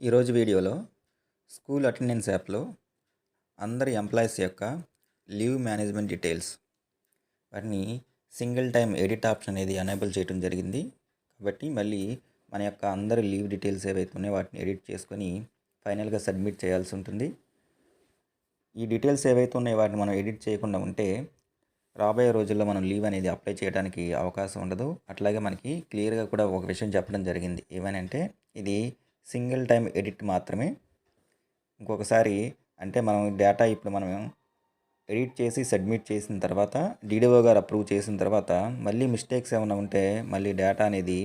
ఈరోజు వీడియోలో school attendance యాప్లో అందరి ఎంప్లాయీస్ యొక్క లీవ్ మేనేజ్మెంట్ డీటెయిల్స్ వాటిని సింగిల్ టైం ఎడిట్ ఆప్షన్ అనేది ఎనేబుల్ చేయడం జరిగింది. కాబట్టి మళ్ళీ మన యొక్క అందరి లీవ్ డీటెయిల్స్ ఏవైతే ఉన్నాయో వాటిని ఎడిట్ చేసుకొని ఫైనల్గా సబ్మిట్ చేయాల్సి ఉంటుంది. ఈ డీటెయిల్స్ ఏవైతే ఉన్నాయో వాటిని మనం ఎడిట్ చేయకుండా ఉంటే రాబోయే రోజుల్లో మనం లీవ్ అనేది అప్లై చేయడానికి అవకాశం ఉండదు. అట్లాగే మనకి క్లియర్గా కూడా ఒక విషయం చెప్పడం జరిగింది. ఏమనంటే ఇది సింగిల్ టైం ఎడిట్ మాత్రమే. ఇంకొకసారి అంటే మనం డేటా ఇప్పుడు మనం ఎడిట్ చేసి సబ్మిట్ చేసిన తర్వాత డీడీఓ గారు అప్రూవ్ చేసిన తర్వాత మళ్ళీ మిస్టేక్స్ ఏమైనా ఉంటే మళ్ళీ డేటా అనేది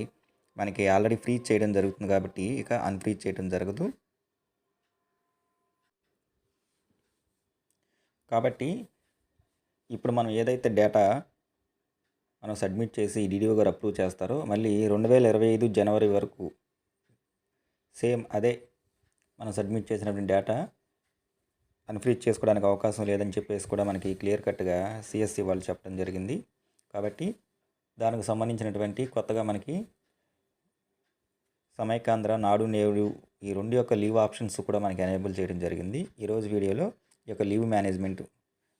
మనకి ఆల్రెడీ ఫ్రీజ్ చేయడం జరుగుతుంది కాబట్టి ఇక అన్ఫ్రీజ్ చేయడం జరగదు. కాబట్టి ఇప్పుడు మనం ఏదైతే డేటా మనం సబ్మిట్ చేసి డీడీఓ గారు అప్రూవ్ చేస్తారో మళ్ళీ రెండు వేల ఇరవై ఐదు జనవరి వరకు సేమ్ అదే మనం సబ్మిట్ చేసినటువంటి డేటా అన్ఫ్రీజ్ చేసుకోవడానికి అవకాశం లేదని చెప్పేసి కూడా మనకి క్లియర్ కట్గా సిఎస్సి వాళ్ళు చెప్పడం జరిగింది. కాబట్టి దానికి సంబంధించినటువంటి కొత్తగా మనకి సమైకాంధ్ర నాడు నేడు ఈ రెండు యొక్క లీవ్ ఆప్షన్స్ కూడా మనకి ఎనేబుల్ చేయడం జరిగింది. ఈరోజు వీడియోలో ఈ యొక్క లీవ్ మేనేజ్మెంట్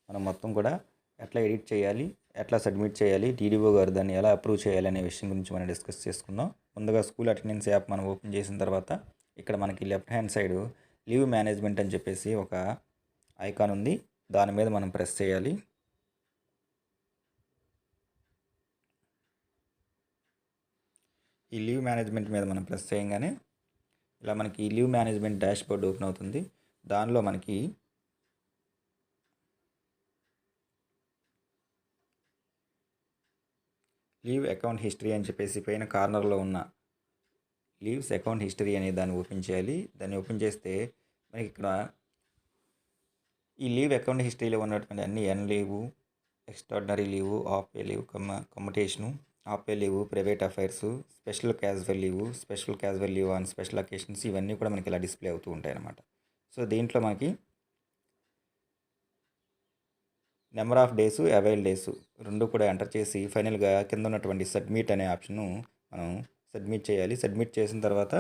మనం మొత్తం కూడా ఎట్లా ఎడిట్ చేయాలి ఎట్లా సబ్మిట్ చేయాలి టీడీఓ గారు దాన్ని ఎలా అప్రూవ్ చేయాలి అనే విషయం గురించి మనం డిస్కస్ చేసుకుందాం. ముందుగా స్కూల్ అటెండెన్స్ యాప్ మనం ఓపెన్ చేసిన తర్వాత ఇక్కడ మనకి left hand side leave management అని చెప్పేసి ఒక ఐకాన్ ఉంది. దాని మీద మనం ప్రెస్ చేయాలి. ఈ లీవ్ మేనేజ్మెంట్ మీద మనం ప్రెస్ చేయగానే ఇలా మనకి leave management dashboard open అవుతుంది. దానిలో మనకి లీవ్ అకౌంట్ హిస్టరీ అని చెప్పేసి పైన కార్నర్లో ఉన్న లీవ్స్ అకౌంట్ హిస్టరీ అనే దాన్ని ఓపెన్ చేయాలి. దాన్ని ఓపెన్ చేస్తే మనకి ఇక్కడ ఈ లీవ్ అకౌంట్ హిస్టరీలో ఉన్నటువంటి అన్ని ఎన్ leave extraordinary leave half pay leave Kamma commutation half pay leave private affairs special casual leave special casual leave on special occasions ఇవన్నీ కూడా మనకి ఇలా డిస్ప్లే అవుతూ ఉంటాయి అన్నమాట సో దీంట్లో మనకి number of days avail days రెండు కూడా ఎంటర్ చేసి ఫైనల్గా కింద ఉన్నటువంటి సబ్మిట్ అనే ఆప్షన్ను మనం సబ్మిట్ చేయాలి. సబ్మిట్ చేసిన తర్వాత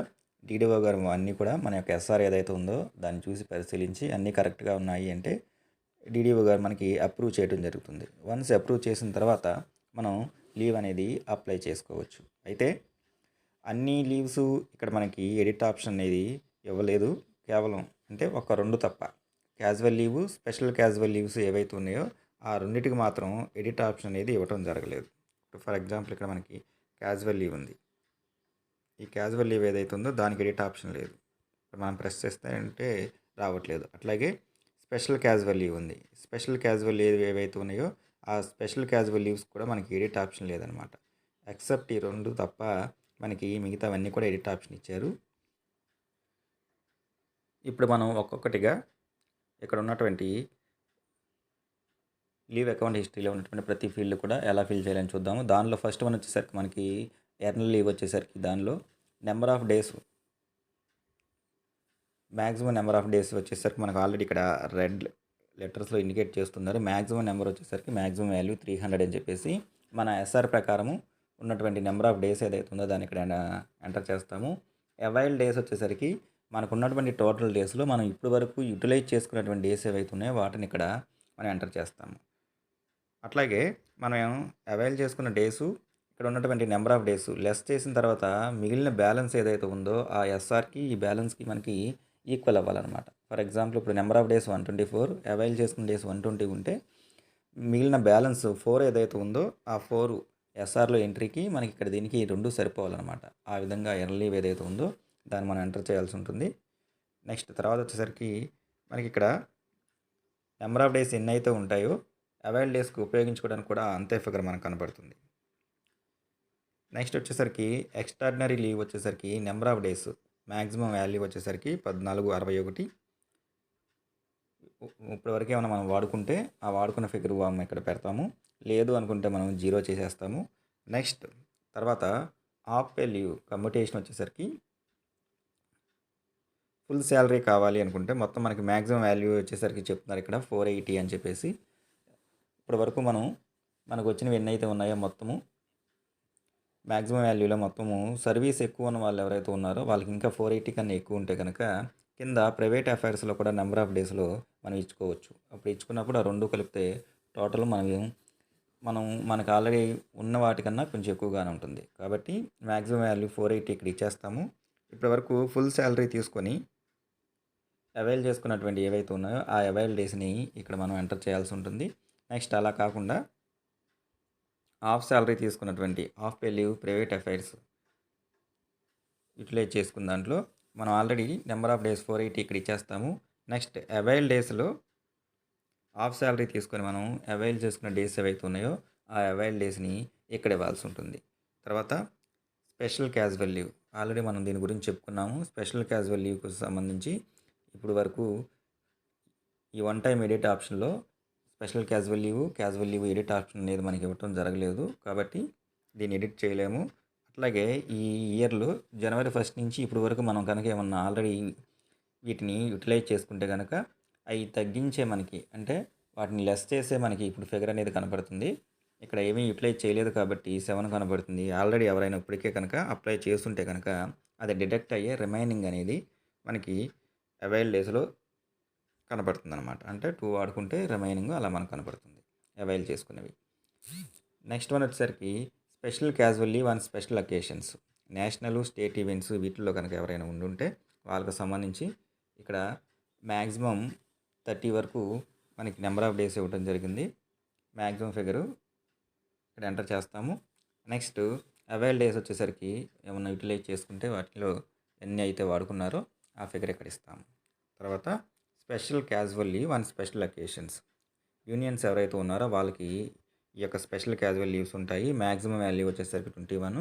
డీడీఓ గారు అన్నీ కూడా మన యొక్క ఎస్ఆర్ ఏదైతే ఉందో దాన్ని చూసి పరిశీలించి అన్నీ కరెక్ట్గా ఉన్నాయి అంటే డీడీఓ గారు మనకి అప్రూవ్ చేయడం జరుగుతుంది. వన్స్ అప్రూవ్ చేసిన తర్వాత మనం లీవ్ అనేది అప్లై చేసుకోవచ్చు. అయితే అన్ని లీవ్స్ ఇక్కడ మనకి ఎడిట్ ఆప్షన్ అనేది ఇవ్వలేదు. కేవలం అంటే ఒక రెండు తప్ప. Casual leave special casual leaves ఏవైతే ఉన్నాయో ఆ రెండింటికి మాత్రం ఎడిట్ ఆప్షన్ అనేది ఇవ్వటం జరగలేదు. ఫర్ ఎగ్జాంపుల్ ఇక్కడ మనకి క్యాజువల్ లీవ్ ఉంది. ఈ క్యాజువల్ లీవ్ ఏదైతే ఉందో దానికి ఎడిట్ ఆప్షన్ లేదు. మనం ప్రెస్ చేస్తే అంటే రావట్లేదు. అట్లాగే స్పెషల్ క్యాజువల్ లీవ్ ఉంది. స్పెషల్ క్యాజువల్ లీవ్ ఏవైతే ఉన్నాయో ఆ స్పెషల్ క్యాజువల్ లీవ్స్ కూడా మనకి ఎడిట్ ఆప్షన్ లేదనమాట. ఎక్సెప్ట్ ఈ రెండు తప్ప మనకి మిగతావన్నీ కూడా ఎడిట్ ఆప్షన్ ఇచ్చారు. ఇప్పుడు మనం ఒక్కొక్కటిగా ఇక్కడ ఉన్నటువంటి లీవ్ అకౌంట్ హిస్టరీలో ఉన్నటువంటి ప్రతి ఫీల్డ్ కూడా ఎలా ఫిల్ చేయాలని చూద్దాము. దానిలో ఫస్ట్ వన్ వచ్చేసరికి మనకి ఎర్నల్ లీవ్ వచ్చేసరికి దానిలో number of days. Maximum number of days వచ్చేసరికి మనకు ఆల్రెడీ ఇక్కడ రెడ్ లెటర్స్లో ఇండికేట్ చేస్తున్నారు. మ్యాక్సిమం నెంబర్ వచ్చేసరికి మ్యాక్సిమం వాల్యూ త్రీ హండ్రెడ్ అని చెప్పేసి మన ఎస్ఆర్ ప్రకారము ఉన్నటువంటి నెంబర్ ఆఫ్ డేస్ ఏదైతే ఉందో దాన్ని ఇక్కడ ఎంటర్ చేస్తాము. అవైల్ డేస్ వచ్చేసరికి మనకు ఉన్నటువంటి టోటల్ డేస్లో మనం ఇప్పటి వరకు యూటిలైజ్ చేసుకున్నటువంటి డేస్ ఏవైతే ఉన్నాయో వాటిని ఇక్కడ మనం ఎంటర్ చేస్తాము. అట్లాగే మనం అవైల్ చేసుకున్న డేసు ఇక్కడ ఉన్నటువంటి నెంబర్ ఆఫ్ డేస్ లెస్ చేసిన తర్వాత మిగిలిన బ్యాలెన్స్ ఏదైతే ఉందో ఆ ఎస్ఆర్కి ఈ బ్యాలెన్స్కి మనకి ఈక్వల్ అవ్వాలన్నమాట. ఫర్ ఎగ్జాంపుల్ ఇప్పుడు number of days one twenty four avail చేసుకున్న డేస్ వన్ ట్వంటీ ఉంటే మిగిలిన బ్యాలెన్స్ ఫోర్ ఏదైతే ఉందో ఆ ఫోర్ ఎస్ఆర్లో ఎంట్రీకి మనకి ఇక్కడ దీనికి రెండు సరిపోవాలన్నమాట. ఆ విధంగా ఎర్లీవ్ ఏదైతే ఉందో దాన్ని మనం ఎంటర్ చేయాల్సి ఉంటుంది. నెక్స్ట్ తర్వాత వచ్చేసరికి మనకి ఇక్కడ నెంబర్ ఆఫ్ డేస్ ఎన్ని అయితే ఉంటాయో అవైల్ డేస్కి ఉపయోగించుకోవడానికి కూడా అంతే ఫిగర్ మనకు కనబడుతుంది. నెక్స్ట్ వచ్చేసరికి ఎక్స్ట్రాడినరీ లీవ్ వచ్చేసరికి number of days maximum value వచ్చేసరికి పద్నాలుగు అరవై ఒకటి. ఇప్పటివరకు ఏమైనా మనం వాడుకుంటే ఆ వాడుకున్న ఫిగర్ మనం ఇక్కడ పెడతాము. లేదు అనుకుంటే మనం జీరో చేసేస్తాము. నెక్స్ట్ తర్వాత ఆఫ్ పే లీవ్ కమ్యూటేషన్ వచ్చేసరికి ఫుల్ శాలరీ కావాలి అనుకుంటే మొత్తం మనకి మ్యాక్సిమం వాల్యూ వచ్చేసరికి చెప్తున్నారు ఇక్కడ ఫోర్ ఎయిటీ అని చెప్పేసి. ఇప్పటి వరకు మనం మనకు వచ్చినవి ఎన్నైతే ఉన్నాయో మొత్తము మ్యాక్సిమం వాల్యూలో మొత్తము సర్వీస్ ఎక్కువ ఉన్న వాళ్ళు ఎవరైతే ఉన్నారో వాళ్ళకి ఇంకా ఫోర్ ఎయిటీ కన్నా ఎక్కువ ఉంటే కనుక కింద ప్రైవేట్ అఫైర్స్లో కూడా నెంబర్ ఆఫ్ డేస్లో మనం ఇచ్చుకోవచ్చు. అప్పుడు ఇచ్చుకున్నప్పుడు ఆ రెండు కలిపితే టోటల్ మనం మనం మనకు ఆల్రెడీ ఉన్న వాటికన్నా కొంచెం ఎక్కువగానే ఉంటుంది. కాబట్టి మ్యాక్సిమం వాల్యూ ఫోర్ ఎయిటీ ఇక్కడ ఇచ్చేస్తాము. ఇప్పటి వరకు ఫుల్ శాలరీ తీసుకొని అవైల్ చేసుకున్నటువంటి ఏవైతే ఉన్నాయో ఆ అవైల్ డేస్ని ఇక్కడ మనం ఎంటర్ చేయాల్సి ఉంటుంది. నెక్స్ట్ అలా కాకుండా హాఫ్ శాలరీ తీసుకున్నటువంటి half pay leave private affairs utilize చేసుకున్న దాంట్లో మనం already number of days four eighty ఇక్కడ ఇచ్చేస్తాము. నెక్స్ట్ అవైల్ డేస్లో హాఫ్ శాలరీ తీసుకొని మనం అవైల్ చేసుకున్న డేస్ ఏవైతే ఉన్నాయో ఆ అవైల్ డేస్ని ఇక్కడ ఇవ్వాల్సి ఉంటుంది. తర్వాత స్పెషల్ క్యాజువల్ లీవ్. ఆల్రెడీ మనం దీని గురించి చెప్పుకున్నాము. స్పెషల్ క్యాజువల్ లీవ్కి సంబంధించి ఇప్పుడు వరకు ఈ వన్ టైం ఎడిట్ ఆప్షన్లో special casual leave casual leave edit option అనేది మనకి ఇవ్వటం జరగలేదు. కాబట్టి దీన్ని ఎడిట్ చేయలేము. అట్లాగే ఈ ఇయర్లో జనవరి ఫస్ట్ నుంచి ఇప్పటి వరకు మనం కనుక ఏమన్నా ఆల్రెడీ వీటిని యూటిలైజ్ చేసుకుంటే కనుక అవి తగ్గించే మనకి అంటే వాటిని లెస్ చేసే మనకి ఇప్పుడు ఫిగర్ అనేది కనపడుతుంది. ఇక్కడ ఏమీ యూటిలైజ్ చేయలేదు కాబట్టి సెవెన్ కనపడుతుంది. ఆల్రెడీ ఎవరైనా ఇప్పటికే కనుక అప్లై చేస్తుంటే కనుక అది డిడక్ట్ అయ్యే రిమైనింగ్ అనేది మనకి అవైల్ డేస్లో కనపడుతుంది అనమాట అంటే టూ వాడుకుంటే రిమైనింగ్ అలా మనకు కనపడుతుంది అవైల్ చేసుకునేవి. నెక్స్ట్ వన్ వచ్చేసరికి special casual leave one special occasions national state events వీటిల్లో కనుక ఎవరైనా ఉండుంటే వాళ్ళకి సంబంధించి ఇక్కడ మ్యాక్సిమం థర్టీ వరకు మనకి నెంబర్ ఆఫ్ డేస్ ఇవ్వడం జరిగింది. మ్యాక్సిమం ఫిగరు ఇక్కడ ఎంటర్ చేస్తాము. నెక్స్ట్ అవైల్ డేస్ వచ్చేసరికి ఏమన్నా యూటిలైజ్ చేసుకుంటే వాటిలో ఎన్ని అయితే వాడుకున్నారో ఆ ఫిగర్ ఇక్కడ ఇస్తాము. తర్వాత special casual leave and special occasions. Unions ఎవరైతే ఉన్నారో వాళ్ళకి ఈ యొక్క స్పెషల్ క్యాజువల్ లీవ్స్ ఉంటాయి. మ్యాక్సిమం వాల్యూ వచ్చేసరికి ట్వంటీ వన్.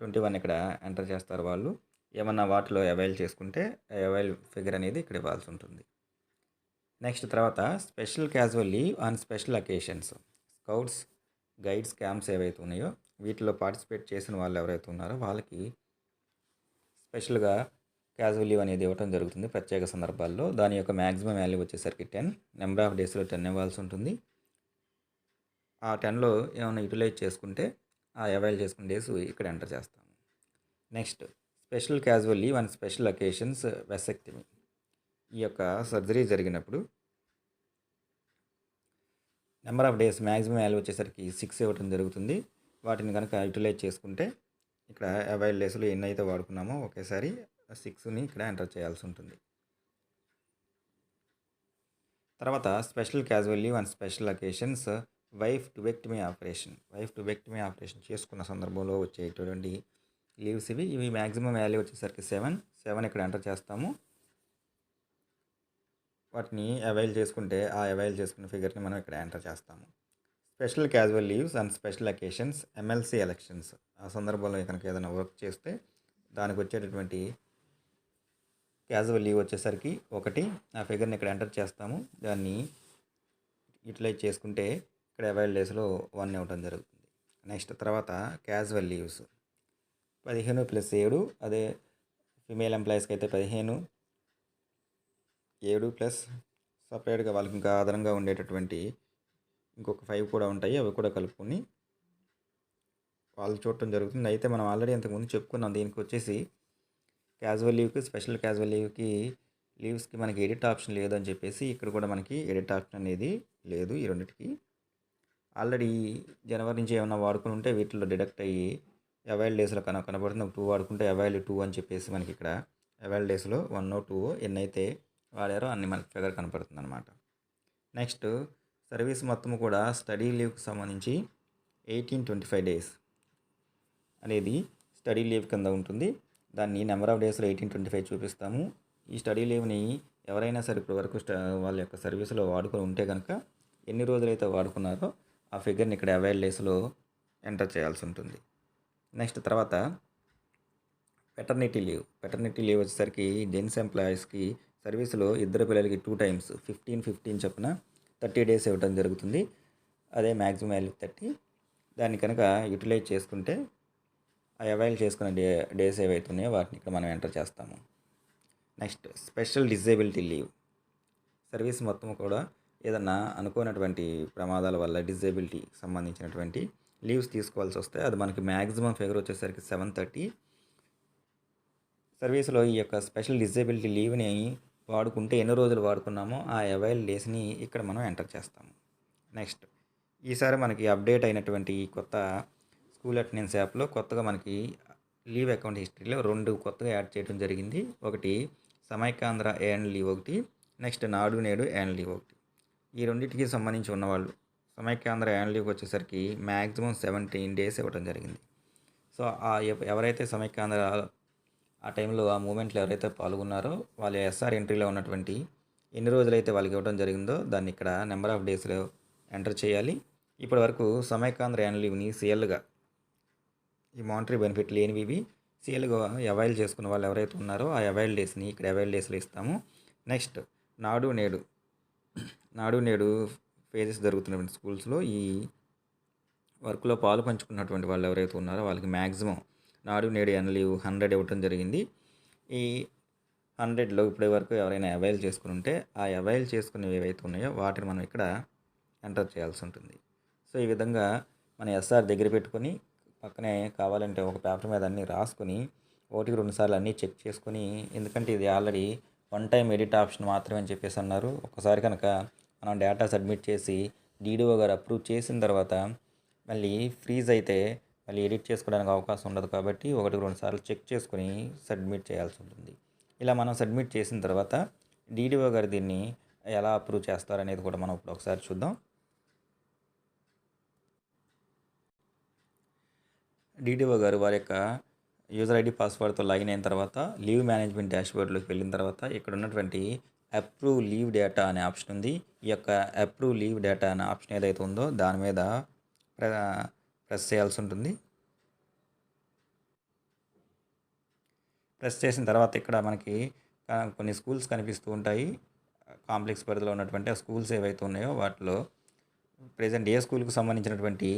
ట్వంటీ వన్ ఇక్కడ ఎంటర్ చేస్తారు వాళ్ళు. ఏమన్నా వాటిలో అవైల్ చేసుకుంటే అవైల్ ఫిగర్ అనేది ఇక్కడ ఇవ్వాల్సి ఉంటుంది. నెక్స్ట్ తర్వాత special casual leave and special occasions. Scouts guides camps ఏవైతే ఉన్నాయో వీటిలో పార్టిసిపేట్ చేసిన వాళ్ళు ఎవరైతే ఉన్నారో వాళ్ళకి స్పెషల్గా క్యాజువల్ లీవ్ అనేది ఇవ్వడం జరుగుతుంది ప్రత్యేక సందర్భాల్లో. దాని యొక్క మ్యాక్సిమం వాల్యూ వచ్చేసరికి టెన్ నెంబర్ ఆఫ్ డేస్లో టెన్ ఇవ్వాల్సి ఉంటుంది. ఆ టెన్లో ఏమైనా యూటిలైజ్ చేసుకుంటే ఆ అవైల్ చేసుకున్న డేస్ ఇక్కడ ఎంటర్ చేస్తాము. Next special casual leave and special occasions vasectomy. ఈ యొక్క సర్జరీ జరిగినప్పుడు number of days maximum value వచ్చేసరికి సిక్స్ ఇవ్వటం జరుగుతుంది. వాటిని కనుక యూటిలైజ్ చేసుకుంటే ఇక్కడ అవైల్ డేస్లో ఎన్ని అయితే వాడుకున్నామో ఒకేసారి సిక్స్ని ఇక్కడ ఎంటర్ చేయాల్సి ఉంటుంది తర్వాత special casual leave and special occasions wife tubectomy operation. Wife tubectomy operation చేసుకున్న సందర్భంలో వచ్చేటటువంటి లీవ్స్ ఇవి. ఇవి మ్యాక్సిమం వాల్యూ వచ్చేసరికి సెవెన్. సెవెన్ ఇక్కడ ఎంటర్ చేస్తాము. వాటిని అవైల్ చేసుకుంటే ఆ అవైల్ చేసుకున్న ఫిగర్ని మనం ఇక్కడ ఎంటర్ చేస్తాము. Special casual leaves and special occasions MLC elections. ఆ సందర్భంలో కనుక ఏదైనా వర్క్ చేస్తే దానికి వచ్చేటటువంటి క్యాజువల్ లీవ్ వచ్చేసరికి ఒకటి. ఆ ఫిగర్ని ఇక్కడ ఎంటర్ చేస్తాము. దాన్ని యూటిలైజ్ చేసుకుంటే ఇక్కడ అవైల్ డేస్లో వన్ ఇవ్వడం జరుగుతుంది. నెక్స్ట్ తర్వాత క్యాజువల్ లీవ్స్. పదిహేను ప్లస్ ఏడు అదే ఫిమేల్ ఎంప్లాయీస్కి అయితే పదిహేను. ఏడు ప్లస్ సపరేట్గా వాళ్ళకి ఇంకా అదనంగా ఉండేటటువంటి ఇంకొక ఫైవ్ కూడా ఉంటాయి. అవి కూడా కలుపుకొని వాళ్ళు చూడటం జరుగుతుంది. అయితే మనం ఆల్రెడీ ఇంతకుముందు చెప్పుకున్నాం. దీనికి వచ్చేసి క్యాజువల్ లీవ్కి స్పెషల్ క్యాజువల్ లీవ్కి లీవ్స్కి మనకి ఎడిట్ ఆప్షన్ లేదని చెప్పేసి ఇక్కడ కూడా మనకి ఎడిట్ ఆప్షన్ అనేది లేదు ఈ రెండింటికి. ఆల్రెడీ జనవరి నుంచి ఏమైనా వాడుకుని ఉంటే వీటిలో డిడక్ట్ అయ్యి అవైల్ డేస్లో కన కనబడుతుంది. టూ వాడుకుంటే అవైల్ టూ అని చెప్పేసి మనకి ఇక్కడ అవైల్ డేస్లో వన్ ఓ టూ ఎన్నైతే వాడారో అన్ని మనకి ఫిగర్ కనపడుతుంది అనమాట నెక్స్ట్ సర్వీస్ మొత్తం కూడా స్టడీ లీవ్కి సంబంధించి ఎయిటీన్ ట్వంటీ ఫైవ్ డేస్ అనేది స్టడీ లీవ్ కింద ఉంటుంది. దాన్ని నెంబర్ ఆఫ్ డేస్లో ఎయిటీన్ ట్వంటీ ఫైవ్ చూపిస్తాము. ఈ స్టడీ లీవ్ని ఎవరైనా సరే ఇప్పటి వరకు వాళ్ళ యొక్క సర్వీస్లో వాడుకొని ఉంటే కనుక ఎన్ని రోజులైతే వాడుకున్నారో ఆ ఫిగర్ని ఇక్కడ అవైల్ డేస్లో ఎంటర్ చేయాల్సి ఉంటుంది. నెక్స్ట్ తర్వాత పెటర్నిటీ లీవ్ పెటర్నిటీ లీవ్ వచ్చేసరికి జెంట్స్ ఎంప్లాయీస్కి సర్వీస్లో ఇద్దరు పిల్లలకి టూ టైమ్స్ ఫిఫ్టీన్ ఫిఫ్టీన్ చొప్పున థర్టీ డేస్ ఇవ్వడం జరుగుతుంది. అదే మ్యాక్సిమం వాల్యూ థర్టీ దాన్ని కనుక యూటిలైజ్ చేసుకుంటే ఆ అవైల్ చేసుకున్న డే డేస్ ఏవైతున్నాయో వాటిని ఇక్కడ మనం ఎంటర్ చేస్తాము. Next special disability leave service మొత్తం కూడా ఏదన్నా అనుకోనటువంటి ప్రమాదాల వల్ల డిజేబిలిటీ సంబంధించినటువంటి లీవ్స్ తీసుకోవాల్సి వస్తే అది మనకి మ్యాక్సిమం ఫిగర్ వచ్చేసరికి సెవెన్ థర్టీ సర్వీస్లో ఈ యొక్క స్పెషల్ డిజేబిలిటీ లీవ్ని వాడుకుంటే ఎన్ని రోజులు వాడుకున్నామో ఆ అవైల్ డేస్ని ఇక్కడ మనం ఎంటర్ చేస్తాము. నెక్స్ట్ ఈసారి మనకి అప్డేట్ అయినటువంటి ఈ కొత్త స్కూల్ అటెండెన్స్ యాప్లో కొత్తగా మనకి లీవ్ అకౌంట్ హిస్టరీలో రెండు కొత్తగా యాడ్ చేయడం జరిగింది. ఒకటి సమైకాంధ్ర ఏఎన్ లీవ్ ఒకటి నెక్స్ట్ నాడు నేడు ఏఎన్ లీవ్ ఒకటి. ఈ రెండింటికి సంబంధించి ఉన్నవాళ్ళు సమైకాంధ్ర ఏఎన్ లీవ్ వచ్చేసరికి మ్యాక్సిమం సెవెంటీన్ డేస్ ఇవ్వడం జరిగింది. సో ఆ ఎవరైతే సమైకాంధ్ర ఆ టైంలో ఆ మూమెంట్లో ఎవరైతే పాల్గొన్నారో వాళ్ళ ఎస్ఆర్ ఎంట్రీలో ఉన్నటువంటి ఎన్ని రోజులైతే వాళ్ళకి ఇవ్వడం జరిగిందో దాన్ని ఇక్కడ నెంబర్ ఆఫ్ డేస్లో ఎంటర్ చేయాలి. ఇప్పటి వరకు సమైకాంధ్ర యాన్ లీవ్ని సీఎల్గా ఈ మానిటరీ బెనిఫిట్ లేనివి ఇవి. సీఎల్గా అవైల్ చేసుకున్న వాళ్ళు ఎవరైతే ఉన్నారో ఆ అవైల్ డేస్ని ఇక్కడ అవైల్ డేస్లో ఇస్తాము. నెక్స్ట్ నాడు నేడు. నాడు నేడు ఫేజెస్ జరుగుతున్నటువంటి స్కూల్స్లో ఈ వర్క్లో పాలు పంచుకున్నటువంటి వాళ్ళు ఎవరైతే ఉన్నారో వాళ్ళకి మ్యాక్సిమం నాడు నేడు ఎన్ లీవ్ హండ్రెడ్ ఇవ్వటం జరిగింది. ఈ హండ్రెడ్లో ఇప్పటి వరకు ఎవరైనా అవైల్ చేసుకుని ఉంటే ఆ అవైల్ చేసుకునేవి ఏవైతే ఉన్నాయో వాటిని మనం ఇక్కడ ఎంటర్ చేయాల్సి ఉంటుంది. సో ఈ విధంగా మన ఎస్ఆర్ దగ్గర పెట్టుకొని పక్కనే కావాలంటే ఒక పేపర్ మీద అన్నీ రాసుకొని ఒకటికి రెండుసార్లు అన్నీ చెక్ చేసుకొని ఎందుకంటే ఇది already one time edit option మాత్రమే అని చెప్పేసి అన్నారు. ఒకసారి కనుక మనం డేటా సబ్మిట్ చేసి డీడీఓ గారు అప్రూవ్ చేసిన తర్వాత మళ్ళీ ఫ్రీజ్ అయితే మళ్ళీ ఎడిట్ చేసుకోవడానికి అవకాశం ఉండదు కాబట్టి ఒకటి రెండు సార్లు చెక్ చేసుకొని సబ్మిట్ చేయాల్సి ఉంటుంది. ఇలా మనం సబ్మిట్ చేసిన తర్వాత డీడీఓ గారు దీన్ని ఎలా అప్రూవ్ చేస్తారనేది కూడా మనం ఇప్పుడు ఒకసారి చూద్దాం. డీడీఓ గారు వారి యొక్క యూజర్ ఐడి పాస్వర్డ్తో లాగిన్ అయిన తర్వాత లీవ్ మేనేజ్మెంట్ డాష్బోర్డ్లోకి వెళ్ళిన తర్వాత ఇక్కడ ఉన్నటువంటి అప్రూవ్ లీవ్ డేటా అనే ఆప్షన్ ఉంది. ఈ యొక్క అప్రూవ్ లీవ్ డేటా అనే ఆప్షన్ ఏదైతే ఉందో దాని మీద ప్రెస్ చేయాల్సి ఉంటుంది. ప్రెస్ చేసిన తర్వాత ఇక్కడ మనకి కొన్ని స్కూల్స్ కనిపిస్తూ ఉంటాయి. కాంప్లెక్స్ పరిధిలో ఉన్నటువంటి ఆ స్కూల్స్ ఏవైతే ఉన్నాయో వాటిలో ప్రజెంట్ ఏ స్కూల్కి సంబంధించినటువంటి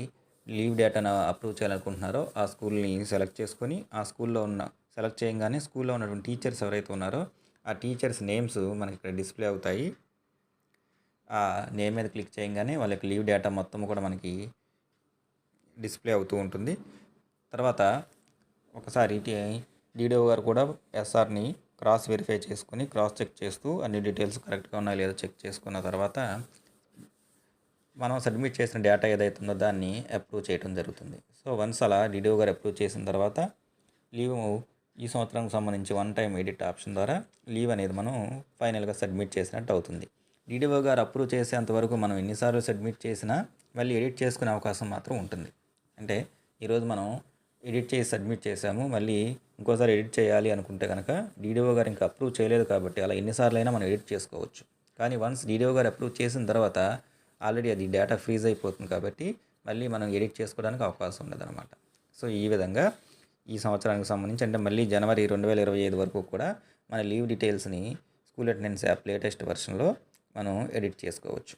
లీవ్ డేటాను అప్రూవ్ చేయాలనుకుంటున్నారో ఆ స్కూల్ని సెలెక్ట్ చేసుకొని ఆ స్కూల్లో ఉన్న సెలెక్ట్ చేయగానే స్కూల్లో ఉన్నటువంటి టీచర్స్ ఎవరైతే ఉన్నారో ఆ టీచర్స్ నేమ్స్ మనకి ఇక్కడ డిస్ప్లే అవుతాయి. ఆ నేమ్ మీద క్లిక్ చేయగానే వాళ్ళకి లీవ్ డేటా మొత్తం కూడా మనకి డిస్ప్లే అవుతూ ఉంటుంది. తర్వాత ఒకసారి డీడీఓ గారు కూడా ఎస్ఆర్ని క్రాస్ వెరిఫై చేసుకొని క్రాస్ చెక్ చేస్తూ అన్ని డీటెయిల్స్ కరెక్ట్గా ఉన్నాయో లేదో చెక్ చేసుకున్న తర్వాత మనం సబ్మిట్ చేసిన డేటా ఏదైతే ఉందో దాన్ని అప్రూవ్ చేయడం జరుగుతుంది. సో వన్స్ అలా డిడిఓ గారు అప్రూవ్ చేసిన తర్వాత లీవ్ ఈ సంవత్సరానికి సంబంధించి వన్ టైం ఎడిట్ ఆప్షన్ ద్వారా లీవ్ అనేది మనం ఫైనల్గా సబ్మిట్ చేసినట్టు అవుతుంది. డిడిఓ గారు అప్రూవ్ చేసేంతవరకు మనం ఎన్నిసార్లు సబ్మిట్ చేసినా మళ్ళీ ఎడిట్ చేసుకునే అవకాశం మాత్రం ఉంటుంది. అంటే ఈరోజు మనం ఎడిట్ చేసి సబ్మిట్ చేసాము మళ్ళీ ఇంకోసారి ఎడిట్ చేయాలి అనుకుంటే కనుక డీడీఓ గారు ఇంకా అప్రూవ్ చేయలేదు కాబట్టి అలా ఎన్నిసార్లు అయినా మనం ఎడిట్ చేసుకోవచ్చు. కానీ వన్స్ డీడీఓ గారు అప్రూవ్ చేసిన తర్వాత ఆల్రెడీ అది డేటా ఫ్రీజ్ అయిపోతుంది కాబట్టి మళ్ళీ మనం ఎడిట్ చేసుకోవడానికి అవకాశం ఉండదన్నమాట. సో ఈ విధంగా ఈ సంవత్సరానికి సంబంధించి అంటే మళ్ళీ జనవరి రెండు వేల ఇరవై ఐదు వరకు కూడా మన లీవ్ డీటెయిల్స్ని స్కూల్ అటెండెన్స్ యాప్ లేటెస్ట్ వెర్షన్లో మనం ఎడిట్ చేసుకోవచ్చు.